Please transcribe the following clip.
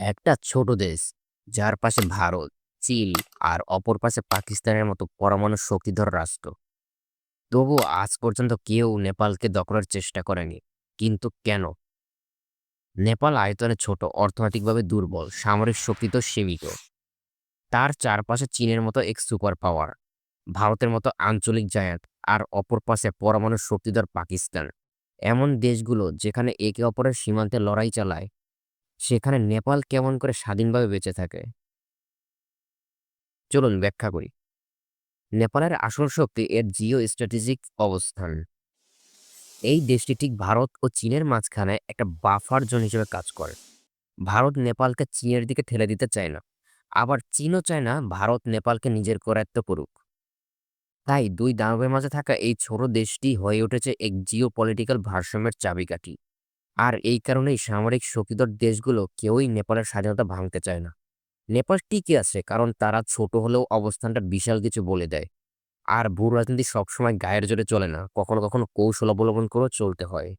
একটা ছোট দেশ, যার পাশে ভারত চীন আর অপর পাশে পাকিস্তানের মতো পরমাণু শক্তিধর রাষ্ট্র। তবুও আজ পর্যন্ত কেউ নেপালকে দখলের চেষ্টা করেনি। কিন্তু কেন? নেপাল আয়তনে ছোট, অর্থনৈতিকভাবে দুর্বল, সামরিক শক্তি তো সীমিত। তার চারপাশে চীনের মতো এক সুপার পাওয়ার, ভারতের মতো আঞ্চলিক জায়ান্ট আর অপর পাশে পরমাণু শক্তিধর পাকিস্তান। এমন দেশগুলো যেখানে একে অপরের সীমান্তে লড়াই চালায় সেখানে নেপাল কেমন করে স্বাধীনভাবে বেঁচে থাকে? চলুন ব্যাখ্যা করি। নেপালের আসল শক্তি এর জিও স্ট্র্যাটেজিক অবস্থান। এই দেশটি ঠিক ভারত ও চীনের মাঝখানে একটা বাফার জোন হিসেবে কাজ করে। ভারত নেপালকে চীনের দিকে ঠেলে দিতে চায় না। আবার চীনও চায় না ভারত নেপালকে নিজের করায়ত্ত করুক। তাই দুই দানবের মাঝে থাকা এই ছোট দেশটি হয়ে উঠেছে এক জিও পলিটিক্যাল ভারসাম্যের চাবিকাঠি। আর এই কারণেই সামরিক শক্তিধর দেশগুলো কেউই নেপালের স্বাধীনতা ভাঙতে চায় না। নেপাল টিকে আছে, কারণ তারা ছোট হলেও অবস্থানটা বিশাল কিছু বলে দেয়। আর ভূ রাজনীতি সবসময় গায়ের জোরে চলে না, কখনো কখনো কৌশল অবলম্বন করেও চলতে হয়।